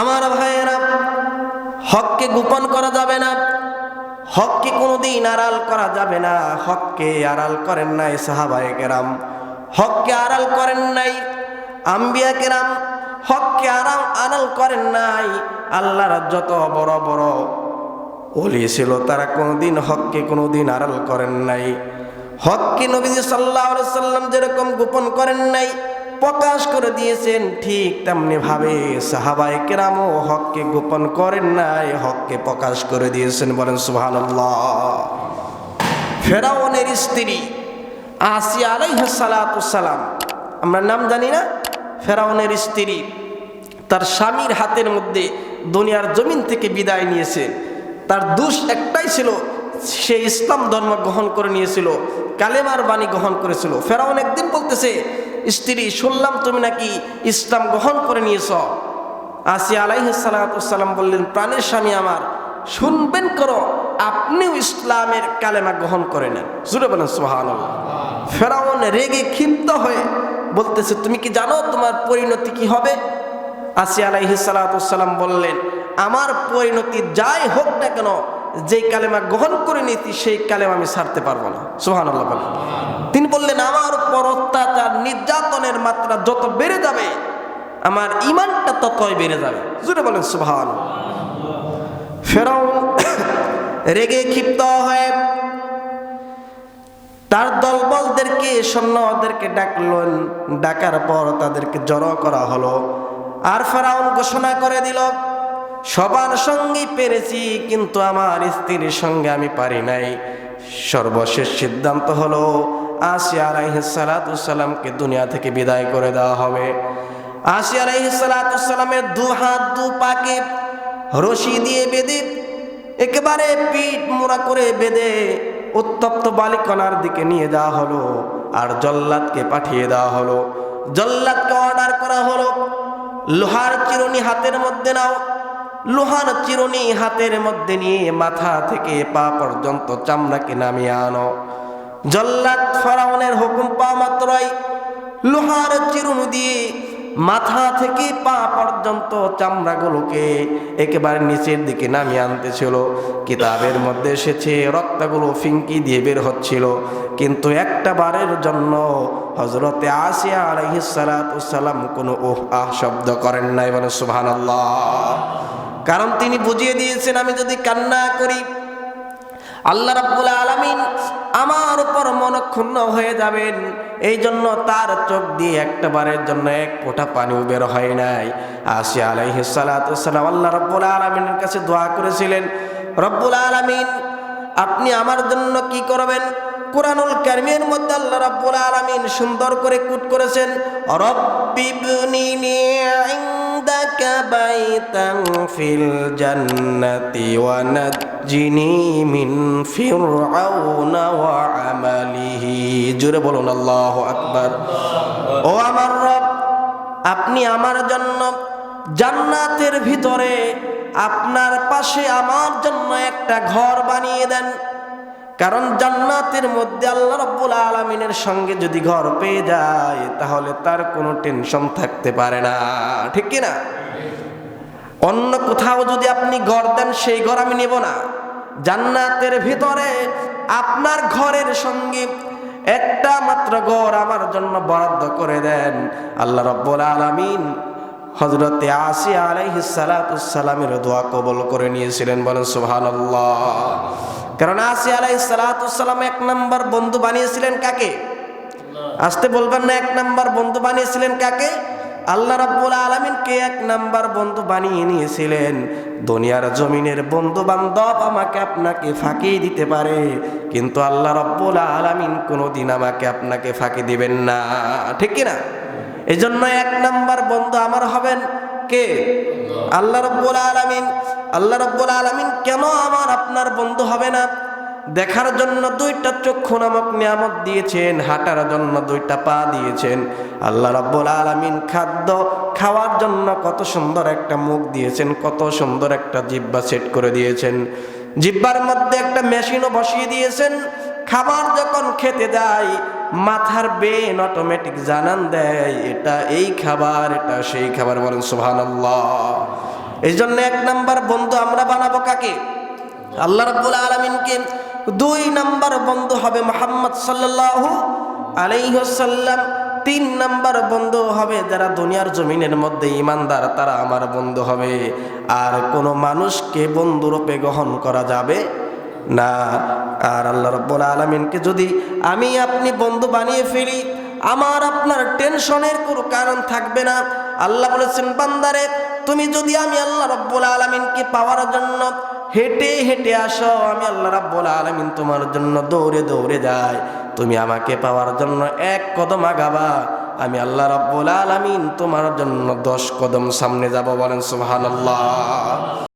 আমার ভাইয়েরা, হককে গোপন করা যাবে না, হককে কোনোদিন আড়াল করা যাবে না, হককে আড়াল করেন নাই সাহাবায়ে কেরাম, হককে আড়াল করেন নাই আম্বিয়া কেরাম, হককে আড়াল আড়াল করেন নাই আল্লাহর যত বড় বড় ওলি ছিল, তারা কোনোদিন হককে কোনোদিন আড়াল করেন নাই। হককে নবীজি সাল্লাহ সাল্লাম যেরকম গোপন করেন নাই প্রকাশ করে দিয়েছেন, ঠিক তেমনি ভাবে সাহাবাই কেরামও হককে গোপন করেন নাই, হককে প্রকাশ করে দিয়েছেন বলেন সুহান ফেরাউনের স্ত্রী আসিয়া আলাইহাসালাম আমরা নাম জানি না, ফেরাউনের স্ত্রী তার স্বামীর হাতের মধ্যে দুনিয়ার জমিন থেকে বিদায় নিয়েছে। তার দোষ একটাই ছিল, সে ইসলাম ধর্ম গ্রহণ করে নিয়েছিল, কালেমার বাণী গ্রহণ করেছিল। ফেরাউন একদিন বলতেছে স্ত্রী, শুনলাম তুমি নাকি ইসলাম গ্রহণ করে নিয়েছ। আসিয়া আলাইসালাম বললেন, প্রাণের স্বামী আমার, শুনবেন করো, আপনিও ইসলামের কালেমা গ্রহণ করে নেন। জুড়ে বলেন সোহান ফেরাউন রেগে ক্ষিপ্ত হয়ে বলতেছে, তুমি কি জানো তোমার পরিণতি কি হবে? আসি আলাইহি সালাম বললেন, আমার পরিণতি যাই হোক না কেন, যেই কালেমা গ্রহণ করে নিতি সেই কালেমা আমি ছাড়তে পারব না। সোহান আল্লাহ তিনি উপর অত্যাচার নির্যাতনের মাত্রা যত বেড়ে যাবে, আমার ইমানটা ততই বেড়ে যাবে। জুড়ে বলেন সুভান ফেরাউন রেগে ক্ষিপ্ত হয়ে তার দলবলদেরকে, সৈন্যদেরকে ডাকলেন ডাকার পর তাদেরকে জড়ো করা হলো। আর ফেরাউন ঘোষণা করে দিল, সবার সঙ্গেই পেরেছি, কিন্তু আমার স্ত্রীর সঙ্গে আমি পারি নাই। সর্বশেষ সিদ্ধান্ত হলো আসিয়া আলাইসালাতামকে দুনিয়া থেকে বিদায় করে দেওয়া হবে। আসিয়া আলাইসালাতামের দু হাত, দু পাকে রশি দিয়ে বেঁধে, একেবারে পিঠ মোড়া করে বেঁধে উত্তপ্ত বালিকনার দিকে নিয়ে যাওয়া হলো আর জল্লাদকে পাঠিয়ে দেওয়া হলো। জল্লাদকে অর্ডার করা হলো, লোহার চিরুনি হাতের মধ্যে নাও। লোহার চিরুনি হাতের মধ্যে নিয়ে মাথা থেকে পা পর্যন্ত চামড়াকে নামিয়ে আনো। জল্লাদ ফরাউনের হুকুম পাওয়া মাত্রই লোহার চিরুনি দিয়ে মাথা থেকে পা পর্যন্ত চামড়াগুলোকে একেবারে নিচের দিকে নামিয়ে আনতেছিল। কিতাবের মধ্যে এসেছে, রক্তগুলো ফিঙ্কি দিয়ে বের হচ্ছিল। কিন্তু একটা বারের জন্য হজরতে আসিয়া আলহিসালাম কোনো ওহ আহ শব্দ করেন নাই বলে সুহান কারণ তিনি বুঝিয়ে দিয়েছেন, আমি যদি কান্না করি আল্লাহ রাব্বুল আলামিন আমার উপর মনক্ষুণ্ণ হয়ে যাবেন। এই জন্য তার চোখ দিয়ে একটা বারের জন্য এক ফোঁটা পানিও বের হয় নাই। আসি আলাইহি সালাম আল্লাহ রব্বুল আলমিনের কাছে দোয়া করেছিলেন, রব্বুল আলমিন, আপনি আমার জন্য কি করবেন? কোরআনুল কারিমের মধ্যে আল্লাহ রাব্বুল আলামিন সুন্দর করে কুট করেছেন, রব্বিবনি عندك بيتا في الجنة ونجني من فرعون وعمله জোরে বলুন আল্লাহ আকবার ও আমার রব আপনি আমার জন্য জান্নাতের ভিতরে আপনার পাশে আমার জন্য একটা ঘর বানিয়ে দেন কারণ জান্নাতের মধ্যে আল্লাহ রব্বুল আলমিনের সঙ্গে যদি ঘর পেয়ে যায়, তাহলে তার কোনো টেনশন থাকতে পারে না। ঠিক কিনা? অন্য কোথাও যদি আপনি ঘর দেন, সেই ঘর আমি নেব না। জান্নাতের ভিতরে আপনার ঘরের সঙ্গে একটা মাত্র ঘর আমার জন্য বরাদ্দ করে দেন। আল্লাহ রব্বুল আলমিন হজরতে আসিয়া আলাইহিসালামের দোয়া কবল করে নিয়েছিলেন বলেন সুবহানাল্লাহ। কারণ আসি আলাই সালাতাম এক নম্বর বন্ধু বানিয়েছিলেন কাকে? আসতে বলবেন না এক নম্বর বন্ধু বানিয়েছিলেন কাকে? আল্লাহ রাব্বুল আলমিনকে এক নাম্বার বন্ধু বানিয়ে নিয়েছিলেন? দুনিয়ার জমিনের বন্ধু বান্ধব আমাকে আপনাকে ফাঁকি দিতে পারে কিন্তু আল্লাহ রাব্বুল আলমিন কোনোদিন আমাকে আপনাকে ফাঁকি দিবেন না। ঠিক কিনা? এই জন্য এক নাম্বার বন্ধু আমার হবেন কে? আল্লাহ রব্বুল আলমিন। আল্লাহ রব্বুল আলমিন কেন আমার আপনার বন্ধু হবে না? দেখার জন্য দুইটা চক্ষু নামক নিয়ামত দিয়েছেন, হাঁটার জন্য দুইটা পা দিয়েছেন। আল্লাহ রব্বুল আলমিন খাদ্য খাওয়ার জন্য কত সুন্দর একটা মুখ দিয়েছেন, কত সুন্দর একটা জিব্বা সেট করে দিয়েছেন। জিব্বার মধ্যে একটা মেশিনও বসিয়ে দিয়েছেন। খাবার যখন খেতে যায় মাথার বেন অটোমেটিক জানান দেয়, এটা এই খাবার, এটা সেই খাবার বলেন সুহান এই জন্য এক নাম্বার বন্ধু আমরা বানাবো কাকে? আল্লাহ রাব্বুল আলামিনকে। দুই নাম্বার বন্ধু হবে মোহাম্মদ সাল্লাল্লাহু আলাইহি ওয়াসাল্লাম। তিন নাম্বার বন্ধু হবে যারা দুনিয়ার জমিনের মধ্যে ইমানদার তারা আমার বন্ধু হবে। আর কোনো মানুষকে বন্ধুরূপে গ্রহণ করা যাবে না, আর আল্লাহ রব্বুল আলমিনকে যদি আমি আপনি বন্ধু বানিয়ে ফেলি, আমার আপনার টেনশনের কোনো কারণ থাকবে না। আল্লাহ বলেছেন, বান্দারে, তুমি যদি আমি আল্লাহ রব্বুল আলমিনকে পাওয়ার জন্য হেঁটে হেঁটে আসো, আমি আল্লাহ রাব্বুল আলামিন তোমার জন্য দৌড়ে দৌড়ে যাই। তুমি আমাকে পাওয়ার জন্য এক কদম আগাবা, আমি আল্লাহ রাব্বুল আলামিন তোমার জন্য দশ কদম সামনে যাব বলেন সুবহানাল্লাহ।